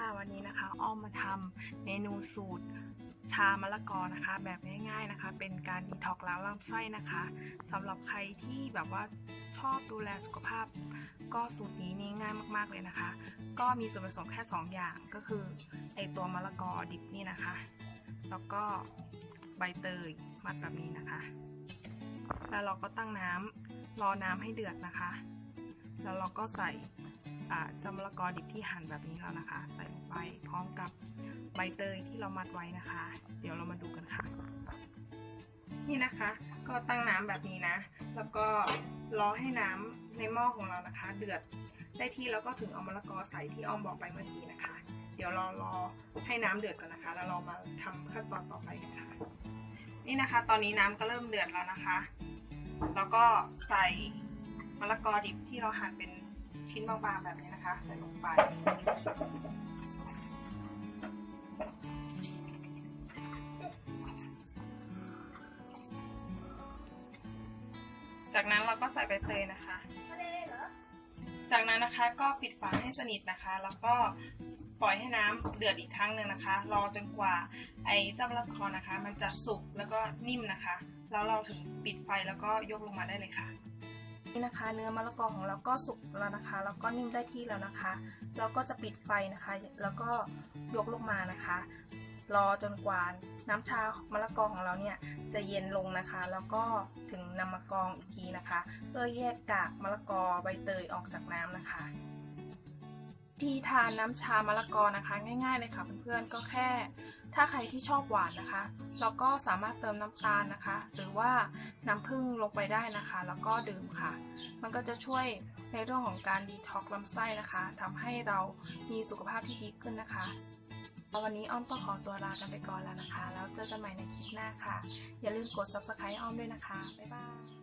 ค่ะวันนี้นะคะ อ้อมมาทำเมนูสูตรชามะละกอนะคะ แบบง่าย ๆนะคะ เป็นการดีท็อกซ์ล้างลำไส้นะคะสำหรับใครที่แบบว่าชอบดูแลสุขภาพ ก็สูตรนี้นี่ง่ายมากๆเลยนะคะ ก็มีส่วนผสมแค่ 2 อย่างก็คือไอตัวมะละกอดิบนี่นะคะ แล้วก็ใบเตยมัดแบบนี้นะคะ แล้วเราก็ตั้งน้ำรอน้ำให้เดือดนะคะ แล้วเราก็ใส่ จามะละกอดิบที่หั่นแบบนี้แล้วนะคะ ใส่ลงไปพร้อมกับใบเตยที่เรามัดไว้นะคะ เดี๋ยวเรามาดูกันค่ะ นี่นะคะ ก็ตั้งน้ำแบบนี้นะ แล้วก็รอให้น้ำในหม้อของเรานะคะ เดือดได้ที่แล้วก็ถึงเอามะละกอใส่ที่อ้อมบอกไปเมื่อกี้นะคะ เดี๋ยวรารอให้น้ำเดือดก่อนนะคะ แล้วเรามาทำขั้นตอนต่อไปกันค่ะ นี่นะคะ ตอนนี้น้ำก็เริ่มเดือดแล้วนะคะ แล้วก็ใส่ มะละกอดิบที่เราหั่นเป็นชิ้นบางๆแบบนี้นะคะ ใส่ลงไป จากนั้นเราก็ใส่ใบเตยนะคะ จากนั้นนะคะก็ปิดฝาให้สนิทนะคะ แล้วก็ปล่อยให้น้ำเดือดอีกครั้งหนึ่งนะคะ รอจนกว่าไอ้เจ้ามะละกอนะคะ มันจะสุกแล้วก็นิ่มนะคะ แล้วเราถึงปิดไฟแล้วก็ยกลงมาได้เลยค่ะ นี่นะคะ เนื้อมะละกอของเราก็สุกแล้วนะคะ แล้วก็นิ่มได้ที่แล้วนะคะ เราก็จะปิดไฟนะคะ แล้วก็ยกลงมานะคะ รอจนกว่าน้ำชามะละกอของเราเนี่ยจะเย็นลงนะคะ แล้วก็ถึงนำมากรองอีกทีนะคะ เพื่อแยกกากมะละกอใบเตยออกจากน้ำนะคะ ที่ทานน้ำชามะละกอนะคะ ง่ายๆเลยค่ะเพื่อนๆก็แค่ ถ้าใครที่ชอบหวานนะคะ เราก็สามารถเติมน้ำตาลนะคะ หรือว่าน้ำผึ้งลงไปได้นะคะ แล้วก็ดื่มค่ะ มันก็จะช่วยในเรื่องของการดีท็อกซ์ลำไส้นะคะทำให้เรามีสุขภาพที่ดีขึ้นนะคะวันนี้อ้อมก็ขอตัวลากันไปก่อนแล้วนะคะ แล้วเจอกันใหม่ในคลิปหน้าค่ะ อย่าลืมกด subscribe อ้อมด้วยนะคะ บ๊ายบาย